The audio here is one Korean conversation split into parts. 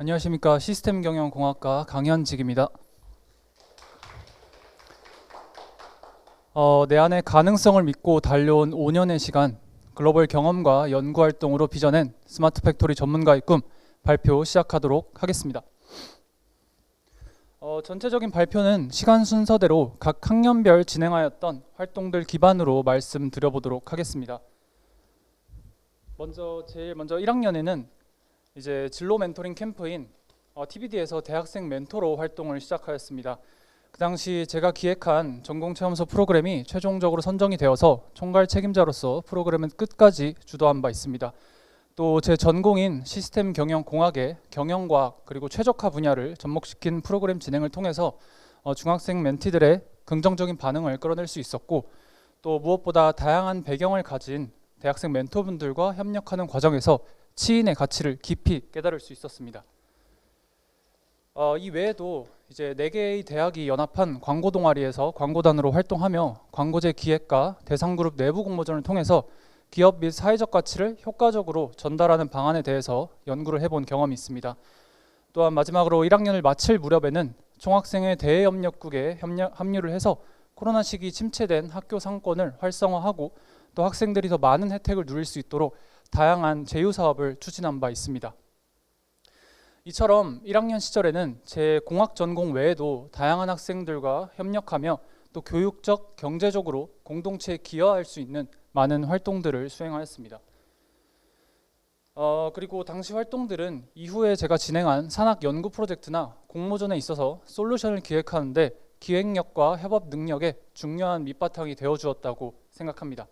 안녕하십니까 시스템 경영 공학과 강현직입니다. 어, 내 안의 가능성을 믿고 달려온 5년의 시간 글로벌 경험과 연구 활동으로 빚어낸 스마트 팩토리 전문가의 꿈 발표 시작하도록 하겠습니다. 어, 전체적인 발표는 시간 순서대로 각 학년별 진행하였던 활동들 기반으로 말씀드려보도록 하겠습니다. 먼저 제일 먼저 1학년에는 이제 진로 멘토링 캠프인 어, TBD에서 대학생 멘토로 활동을 시작하였습니다. 그 당시 제가 기획한 전공 체험서 프로그램이 최종적으로 선정이 되어서 총괄 책임자로서 프로그램은 끝까지 주도한 바 있습니다. 또 제 전공인 시스템 경영 공학의 경영과학 그리고 최적화 분야를 접목시킨 프로그램 진행을 통해서 어, 중학생 멘티들의 긍정적인 반응을 끌어낼 수 있었고 또 무엇보다 다양한 배경을 가진 대학생 멘토분들과 협력하는 과정에서 치인의 가치를 깊이 깨달을 수 있었습니다. 어, 이 외에도 이제 네 개의 대학이 연합한 광고 동아리에서 광고단으로 활동하며 광고제 기획과 대상 그룹 내부 공모전을 통해서 기업 및 사회적 가치를 효과적으로 전달하는 방안에 대해서 연구를 해본 경험이 있습니다. 또한 마지막으로 1학년을 마칠 무렵에는 총학생회 대외협력국에 협력, 합류를 해서 코로나 시기 침체된 학교 상권을 활성화하고 또 학생들이 더 많은 혜택을 누릴 수 있도록 다양한 제휴 사업을 추진한 바 있습니다. 이처럼 1학년 시절에는 제 공학 전공 외에도 다양한 학생들과 협력하며 또 교육적, 경제적으로 공동체에 기여할 수 있는 많은 활동들을 수행하였습니다. 어, 그리고 당시 활동들은 이후에 제가 진행한 산학 연구 프로젝트나 공모전에 있어서 솔루션을 기획하는데 기획력과 협업 능력에 중요한 밑바탕이 되어 주었다고 생각합니다.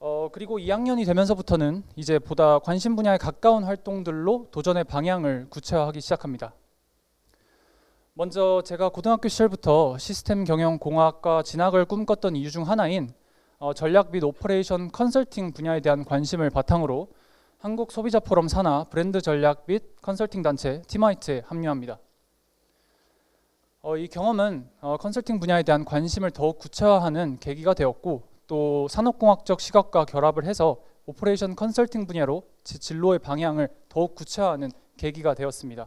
어, 그리고 2학년이 되면서부터는 이제 보다 관심 분야에 가까운 활동들로 도전의 방향을 구체화하기 시작합니다. 먼저 제가 고등학교 시절부터 시스템 경영 공학과 진학을 꿈꿨던 이유 중 하나인 어, 전략 및 오퍼레이션 컨설팅 분야에 대한 관심을 바탕으로 한국 소비자 포럼 산하 브랜드 전략 및 컨설팅 단체 티마이트에 합류합니다. 어, 이 경험은 어, 컨설팅 분야에 대한 관심을 더욱 구체화하는 계기가 되었고 또 산업공학적 시각과 결합을 해서 오퍼레이션 컨설팅 분야로 제 진로의 방향을 더욱 구체화하는 계기가 되었습니다.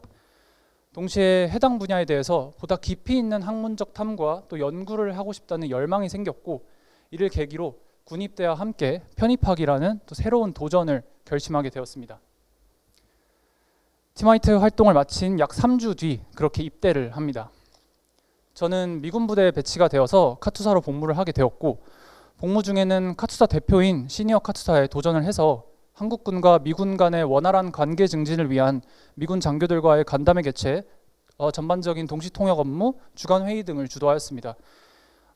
동시에 해당 분야에 대해서 보다 깊이 있는 학문적 탐과 또 연구를 하고 싶다는 열망이 생겼고 이를 계기로 군입대와 함께 편입학이라는 또 새로운 도전을 결심하게 되었습니다. 티마이트 활동을 마친 약 3주 뒤 그렇게 입대를 합니다. 저는 미군 부대에 배치가 되어서 카투사로 복무를 하게 되었고 복무 중에는 카투사 대표인 시니어 카투사에 도전을 해서 한국군과 미군 간의 원활한 관계 증진을 위한 미군 장교들과의 간담회 개최, 어, 전반적인 동시 통역 업무, 주간 회의 등을 주도하였습니다.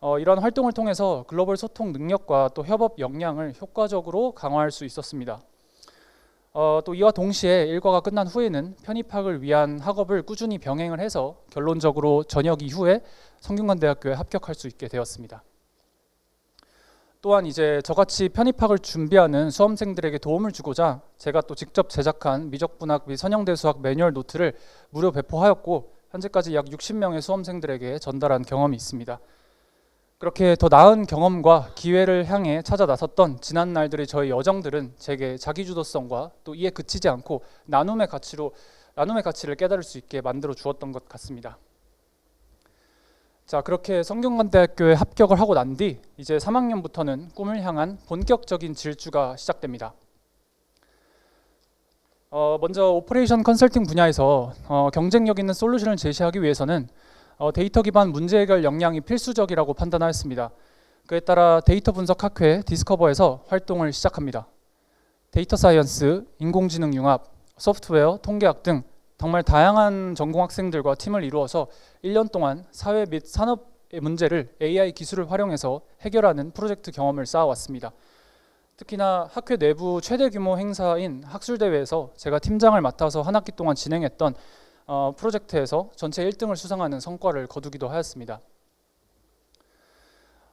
어, 이러한 활동을 통해서 글로벌 소통 능력과 또 협업 역량을 효과적으로 강화할 수 있었습니다. 어, 또 이와 동시에 일과가 끝난 후에는 편입학을 위한 학업을 꾸준히 병행을 해서 결론적으로 전역 이후에 성균관대학교에 합격할 수 있게 되었습니다. 또한 이제 저같이 편입학을 준비하는 수험생들에게 도움을 주고자 제가 또 직접 제작한 미적분학 및 선형대 수학 매뉴얼 노트를 무료 배포하였고 현재까지 약 60명의 수험생들에게 전달한 경험이 있습니다. 그렇게 더 나은 경험과 기회를 향해 찾아 나섰던 지난 날들의 저희 여정들은 제게 자기주도성과 또 이에 그치지 않고 나눔의 가치로 나눔의 가치를 깨달을 수 있게 만들어 주었던 것 같습니다. 자 그렇게 성균관대학교에 합격을 하고 난 뒤 이제 3학년부터는 꿈을 향한 본격적인 질주가 시작됩니다. 어, 먼저 오퍼레이션 컨설팅 분야에서 어, 경쟁력 있는 솔루션을 제시하기 위해서는 어, 데이터 기반 문제 해결 역량이 필수적이라고 판단하였습니다. 그에 따라 데이터 분석 학회 디스커버에서 활동을 시작합니다. 데이터 사이언스, 인공지능 융합, 소프트웨어, 통계학 등 정말 다양한 전공 학생들과 팀을 이루어서 1년 동안 사회 및 산업의 문제를 AI 기술을 활용해서 해결하는 프로젝트 경험을 쌓아왔습니다. 특히나 학회 내부 최대 규모 행사인 학술대회에서 제가 팀장을 맡아서 한 학기 동안 진행했던 어, 프로젝트에서 전체 1등을 수상하는 성과를 거두기도 하였습니다.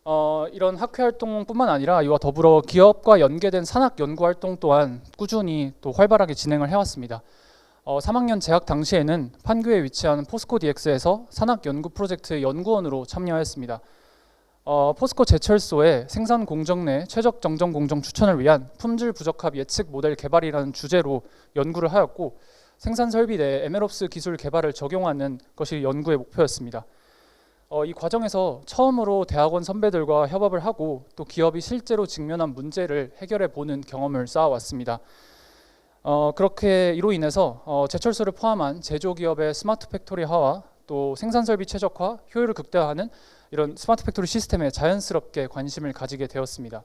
어, 이런 학회 활동뿐만 아니라 이와 더불어 기업과 연계된 산학 연구 활동 또한 꾸준히 또 활발하게 진행을 해왔습니다. 어, 3학년 재학 당시에는 판교에 위치한 포스코 DX에서 산학 연구 프로젝트 연구원으로 참여했습니다. 어, 포스코 제철소의 생산 공정 내 최적 정정 공정 추천을 위한 품질 부적합 예측 모델 개발이라는 주제로 연구를 하였고 생산 설비 내 MLOps 기술 개발을 적용하는 것이 연구의 목표였습니다. 어, 이 과정에서 처음으로 대학원 선배들과 협업을 하고 또 기업이 실제로 직면한 문제를 해결해 보는 경험을 쌓아왔습니다. 어, 그렇게 이로 인해서 어, 제철소를 포함한 제조기업의 스마트 팩토리화와 또 생산 설비 최적화, 효율을 극대화하는 이런 스마트 팩토리 시스템에 자연스럽게 관심을 가지게 되었습니다.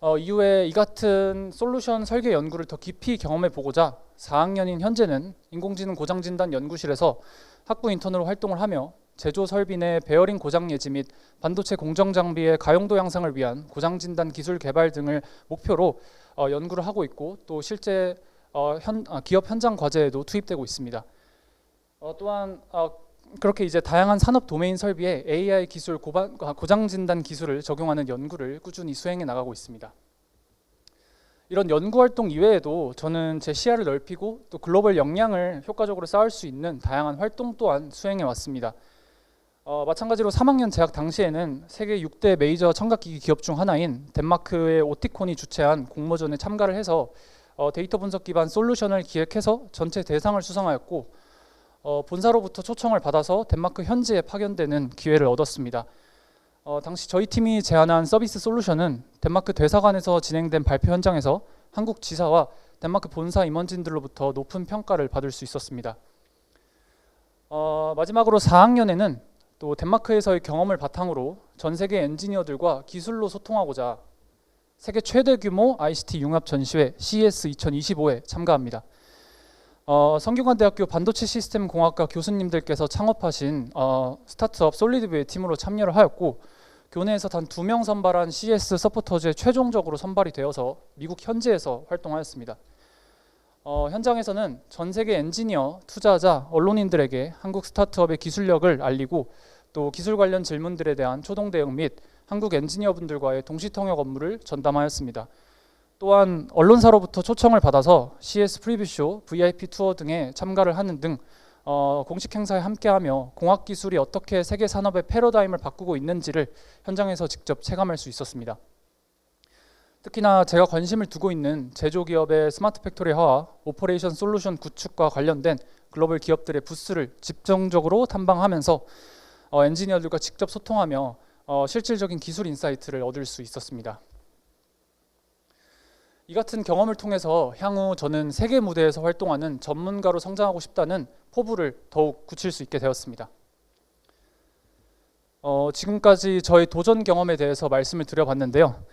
어, 이후에 이 같은 솔루션 설계 연구를 더 깊이 경험해 보고자 4학년인 현재는 인공지능 고장 진단 연구실에서 학부 인턴으로 활동을 하며 제조 설비 내 베어링 고장 예지 및 반도체 공정 장비의 가용도 향상을 위한 고장 진단 기술 개발 등을 목표로 어, 연구를 하고 있고 또 실제 어, 현, 아, 기업 현장 과제에도 투입되고 있습니다. 어, 또한 어, 그렇게 이제 다양한 산업 도메인 설비에 AI 기술 고반, 아, 고장 진단 기술을 적용하는 연구를 꾸준히 수행해 나가고 있습니다. 이런 연구 활동 이외에도 저는 제 시야를 넓히고 또 글로벌 역량을 효과적으로 쌓을 수 있는 다양한 활동 또한 수행해 왔습니다. 어, 마찬가지로 3학년 재학 당시에는 세계 6대 메이저 청각기기 기업 중 하나인 덴마크의 오티콘이 주최한 공모전에 참가를 해서 어, 데이터 분석 기반 솔루션을 기획해서 전체 대상을 수상하였고 어, 본사로부터 초청을 받아서 덴마크 현지에 파견되는 기회를 얻었습니다. 어, 당시 저희 팀이 제안한 서비스 솔루션은 덴마크 대사관에서 진행된 발표 현장에서 한국 지사와 덴마크 본사 임원진들로부터 높은 평가를 받을 수 있었습니다. 어, 마지막으로 4학년에는 또 덴마크에서의 경험을 바탕으로 전 세계 엔지니어들과 기술로 소통하고자 세계 최대 규모 ICT 융합 전시회 CES 2025에 참가합니다. 어, 성균관대학교 반도체 시스템 공학과 교수님들께서 창업하신 어, 스타트업 솔리드뷰의 팀으로 참여를 하였고 교내에서 단 두 명 선발한 CS 서포터즈에 최종적으로 선발이 되어서 미국 현지에서 활동하였습니다. 어, 현장에서는 전 세계 엔지니어, 투자자, 언론인들에게 한국 스타트업의 기술력을 알리고 또 기술 관련 질문들에 대한 초동 대응 및 한국 엔지니어분들과의 동시 통역 업무를 전담하였습니다. 또한 언론사로부터 초청을 받아서 CS 프리뷰쇼, VIP 투어 등에 참가를 하는 등 어, 공식 행사에 함께하며 공학 기술이 어떻게 세계 산업의 패러다임을 바꾸고 있는지를 현장에서 직접 체감할 수 있었습니다. 특히나 제가 관심을 두고 있는 제조기업의 스마트 팩토리 화와 오퍼레이션 솔루션 구축과 관련된 글로벌 기업들의 부스를 집중적으로 탐방하면서 어, 엔지니어들과 직접 소통하며 어, 실질적인 기술 인사이트를 얻을 수 있었습니다. 이 같은 경험을 통해서 향후 저는 세계 무대에서 활동하는 전문가로 성장하고 싶다는 포부를 더욱 굳힐 수 있게 되었습니다. 어, 지금까지 저의 도전 경험에 대해서 말씀을 드려봤는데요.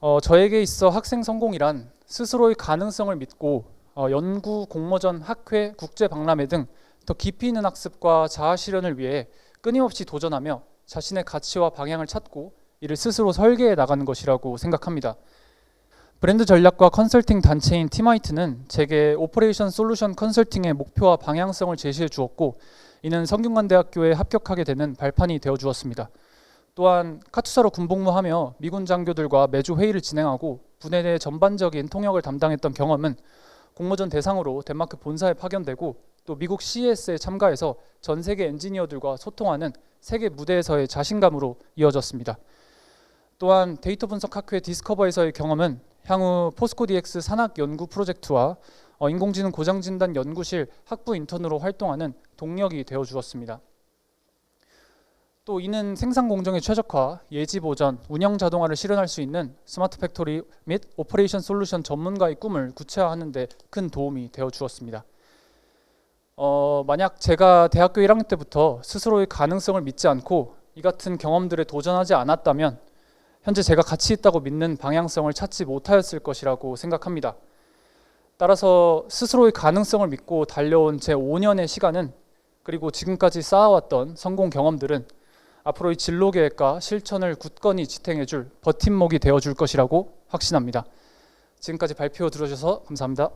어, 저에게 있어 학생 성공이란 스스로의 가능성을 믿고 어, 연구, 공모전, 학회, 국제 박람회 등 더 깊이 있는 학습과 자아 실현을 위해 끊임없이 도전하며 자신의 가치와 방향을 찾고 이를 스스로 설계해 나가는 것이라고 생각합니다. 브랜드 전략과 컨설팅 단체인 티마이트는 제게 오퍼레이션 솔루션 컨설팅의 목표와 방향성을 제시해 주었고 이는 성균관대학교에 합격하게 되는 발판이 되어 주었습니다. 또한 카투사로 군복무하며 미군 장교들과 매주 회의를 진행하고 내 전반적인 통역을 담당했던 경험은 공모전 대상으로 덴마크 본사에 파견되고 또 미국 CES에 참가해서 전 세계 엔지니어들과 소통하는 세계 무대에서의 자신감으로 이어졌습니다. 또한 데이터 분석 학회 디스커버에서의 경험은 향후 포스코 DX 산학 연구 프로젝트와 어, 인공지능 고장 진단 연구실 학부 인턴으로 활동하는 동력이 되어 주었습니다. 또 이는 생산 공정의 최적화, 예지 보전, 운영 자동화를 실현할 수 있는 스마트 팩토리 및 오퍼레이션 솔루션 전문가의 꿈을 구체화하는 데 큰 도움이 되어 주었습니다. 어, 만약 제가 대학교 1학년 때부터 스스로의 가능성을 믿지 않고 이 같은 경험들에 도전하지 않았다면 현재 제가 가치 있다고 믿는 방향성을 찾지 못하였을 것이라고 생각합니다. 따라서 스스로의 가능성을 믿고 달려온 제 5년의 시간은 그리고 지금까지 쌓아왔던 성공 경험들은 앞으로의 진로 계획과 실천을 굳건히 지탱해 줄 버팀목이 되어 줄 것이라고 확신합니다. 지금까지 발표 들어주셔서 감사합니다.